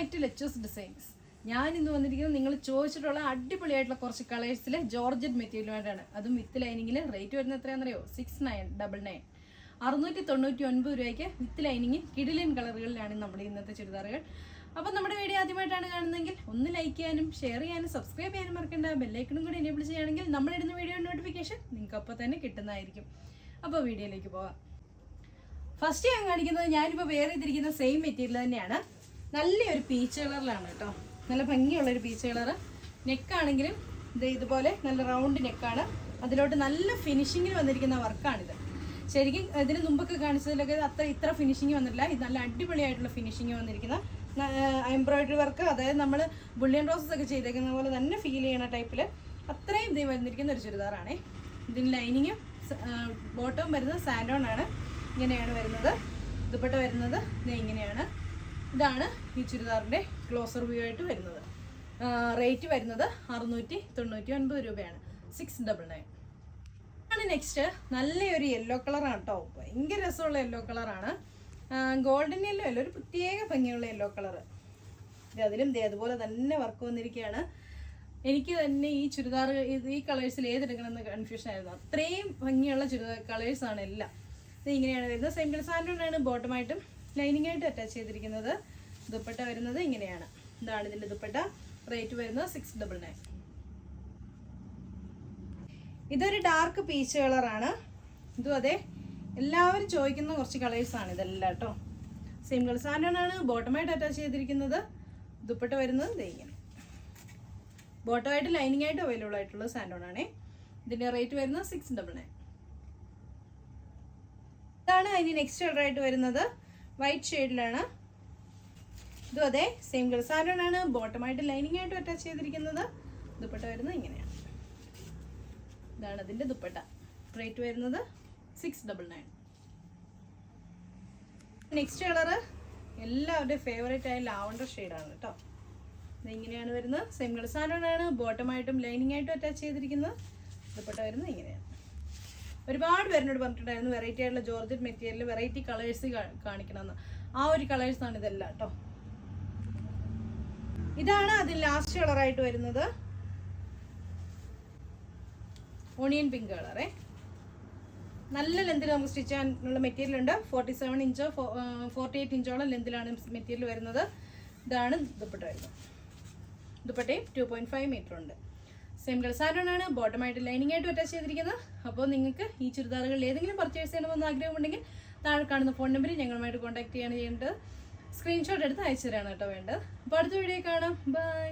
Back to ലെച്ചേഴ്സ് designs ഞാൻ ഇന്ന് വന്നിരിക്കുന്നത് നിങ്ങൾ ചോദിച്ചിട്ടുള്ള അടിപൊളിയായിട്ടുള്ള കുറച്ച് കളേഴ്സിൽ ജോർജറ്റ് മെറ്റീരിയലുമായിട്ടാണ്. അതും വിത്ത് ലൈനിങ്ങിൽ റേറ്റ് വരുന്നത് എത്രയാണെന്നറിയോ? സിക്സ് നയൻ ഡബിൾ നയൻ അറുന്നൂറ്റി തൊണ്ണൂറ്റി ഒൻപത് രൂപയ്ക്ക് വിത്ത് ലൈനിങ് കിഡിലിൻ കളറുകളിലാണ് നമ്മുടെ ഇന്നത്തെ ചുരിദാറുകൾ. അപ്പോൾ നമ്മുടെ വീഡിയോ ആദ്യമായിട്ടാണ് കാണുന്നതെങ്കിൽ ഒന്ന് ലൈക്ക് ചെയ്യാനും ഷെയർ ചെയ്യാനും സബ്സ്ക്രൈബ് ചെയ്യാനും മറക്കേണ്ട. ബെല്ലൈക്കണും കൂടി എനേബിൾ ചെയ്യുകയാണെങ്കിൽ നമ്മളിടുന്ന വീഡിയോ നോട്ടിഫിക്കേഷൻ നിങ്ങൾക്ക് അപ്പോൾ തന്നെ കിട്ടുന്നതായിരിക്കും. അപ്പോൾ വീഡിയോയിലേക്ക് പോവാം. ഫസ്റ്റ് ഞാൻ കാണിക്കുന്നത് ഞാനിപ്പോൾ വേറെ ഇതിരിക്കുന്ന സെയിം മെറ്റീരിയൽ തന്നെയാണ്. നല്ലൊരു പീച്ച് കളറിലാണ് കേട്ടോ. നല്ല ഭംഗിയുള്ള ഒരു പീച്ച് കളറ് നെക്കാണെങ്കിലും ഇത് ഇതുപോലെ നല്ല റൗണ്ട് നെക്കാണ് അതിലോട്ട് നല്ല ഫിനിഷിങ്ങിന് വന്നിരിക്കുന്ന വർക്കാണിത് ശരിക്കും ഇതിന് മുമ്പൊക്കെ കാണിച്ചതിലൊക്കെ അത്ര ഇത്ര ഫിനിഷിങ് വന്നിട്ടില്ല. ഇത് നല്ല അടിപൊളിയായിട്ടുള്ള ഫിനിഷിങ് വന്നിരിക്കുന്ന എംബ്രോയിഡറി വർക്ക് അതായത് നമ്മൾ ബുള്ളിയൻ റോസസ് ഒക്കെ ചെയ്തേക്കുന്ന പോലെ തന്നെ ഫീൽ ചെയ്യുന്ന ടൈപ്പിൽ അത്രയും ഇത് വന്നിരിക്കുന്ന ഒരു ചുരിദാറാണേ. ഇതിന് ലൈനിങ്ങും ബോട്ടവും വരുന്നത് സാൻഡോൺ ആണ്. ഇങ്ങനെയാണ് വരുന്നത്. ദുപ്പട്ട വരുന്നത് ദേ ഇങ്ങനെയാണ്. ഇതാണ് ഈ ചുരിദാറിന്റെ ക്ലോസർ വ്യൂ ആയിട്ട് വരുന്നത്. റേറ്റ് വരുന്നത് അറുന്നൂറ്റി തൊണ്ണൂറ്റി ഒൻപത് രൂപയാണ് സിക്സ് ഡബിൾ നയൻ ആണ് നെക്സ്റ്റ് നല്ലൊരു യെല്ലോ കളറാണ് കേട്ടോ ഭയങ്കര രസമുള്ള യെല്ലോ കളറാണ് ഗോൾഡൻ യെല്ലോ അല്ല ഒരു പ്രത്യേക ഭംഗിയുള്ള യെല്ലോ കളറ് അതിലും അതുപോലെ തന്നെ വർക്ക് വന്നിരിക്കുകയാണ്. എനിക്ക് തന്നെ ഈ ചുരിദാർ ഈ കളേഴ്സിൽ ഏതെടുക്കണമെന്ന് കൺഫ്യൂഷൻ ആയിരുന്നു. അത്രയും ഭംഗിയുള്ള ചുരിദാർ കളേഴ്സാണ് എല്ലാം. ഇത് ഇങ്ങനെയാണ് വരുന്നത്. സെയിം കളർ സാൻഡോണാണ് ബോട്ടമായിട്ടും ലൈനിങ് ആയിട്ട് അറ്റാച്ച് ചെയ്തിരിക്കുന്നത് ദുപ്പട്ട വരുന്നത് ഇങ്ങനെയാണ്. ഇതാണ് ഇതിന്റെ ദുപ്പട്ട. റേറ്റ് വരുന്നത് സിക്സ് ഡബിൾ നയൻ ഇതൊരു ഡാർക്ക് പീച്ച് കളറാണ് ഇതും അതെ. എല്ലാവരും ചോദിക്കുന്ന കുറച്ച് കളേഴ്സാണ് ഇതെല്ലാം കേട്ടോ സെയിം കളർ സാൻഡോണാണ് ബോട്ടമായിട്ട് അറ്റാച്ച് ചെയ്തിരിക്കുന്നത്. ദുപ്പട്ട വരുന്നത് ദേ ഇങ്ങനെ. ബോട്ടമായിട്ട് ലൈനിങ് ആയിട്ട് അവൈലബിൾ ആയിട്ടുള്ള സാൻഡോണാണേ ഇതിന്റെ റേറ്റ് വരുന്നത് സിക്സ് ഡബിൾ നയൻ ഇതാണ് അതിന് നെക്സ്റ്റ് കളർ ആയിട്ട് വരുന്നത്. വൈറ്റ് ഷെയ്ഡിലാണ് ഇതും അതെ സെയിം കളർ ആണ് ബോട്ടമായിട്ട് ലൈനിങ് ആയിട്ട് അറ്റാച്ച് ചെയ്തിരിക്കുന്നത്. ദുപ്പട്ട വരുന്നത് ഇങ്ങനെയാണ്. ഇതാണ് അതിന്റെ ദുപ്പട്ട. റേറ്റ് വരുന്നത് six double nine next colour എല്ലാവരുടെയും ഫേവറേറ്റ് ആയ ലാവണ്ടർ ഷെയ്ഡാണ് കേട്ടോ. ഇങ്ങനെയാണ് വരുന്നത്. സെയിം കളർ സാധനമാണ് ബോട്ടമായിട്ടും ലൈനിങ് ആയിട്ടും അറ്റാച്ച് ചെയ്തിരിക്കുന്നത്. ദുപ്പട്ട വരുന്നത് ഇങ്ങനെയാണ്. ഒരുപാട് പേരിനോട് പറഞ്ഞിട്ടുണ്ടായിരുന്നു വെറൈറ്റി ആയിട്ടുള്ള ജോർജറ്റ് മെറ്റീരിയൽ വെറൈറ്റി കളേഴ്സ് കാണിക്കണമെന്ന്. ആ ഒരു കളേഴ്സാണ് ഇതെല്ലാം കേട്ടോ ഇതാണ് അതിൽ ലാസ്റ്റ് കളറായിട്ട് വരുന്നത്. ഓണിയൻ പിങ്ക് കളറേ നല്ല ലെന്തിൽ നമുക്ക് സ്റ്റിച്ച് ചെയ്യാനുള്ള മെറ്റീരിയൽ ഉണ്ട്. ഫോർട്ടി സെവൻ ഇഞ്ചോ ഫോർട്ടി എയ്റ്റ് ഇഞ്ചോളം ലെന്തിലാണ് മെറ്റീരിയൽ വരുന്നത്. ഇതാണ് ദുപ്പട്ട വരുന്നത്. ദുപ്പട്ടയും ടു പോയിന്റ് ഫൈവ് മീറ്റർ ഉണ്ട്. സെയിം കളർ സാധനമാണ് ബോട്ടമായിട്ട് ലൈനിങ് ആയിട്ട് അറ്റാച്ച് ചെയ്തിരിക്കുന്നത്. അപ്പോൾ നിങ്ങൾക്ക് ഈ ചുരിദാറുകളിൽ ഏതെങ്കിലും പർച്ചേസ് ചെയ്യണമെന്ന് ആഗ്രഹമുണ്ടെങ്കിൽ താഴെ കാണുന്ന ഫോൺ നമ്പറിൽ ഞങ്ങളുമായിട്ട് കോൺടാക്ട് ചെയ്യാണ് ചെയ്യേണ്ടത്. സ്ക്രീൻഷോട്ട് എടുത്ത് അയച്ചു തരാണ് കേട്ടോ വേണ്ടത്. അപ്പോൾ അടുത്ത വീഡിയോ കാണാം. ബൈ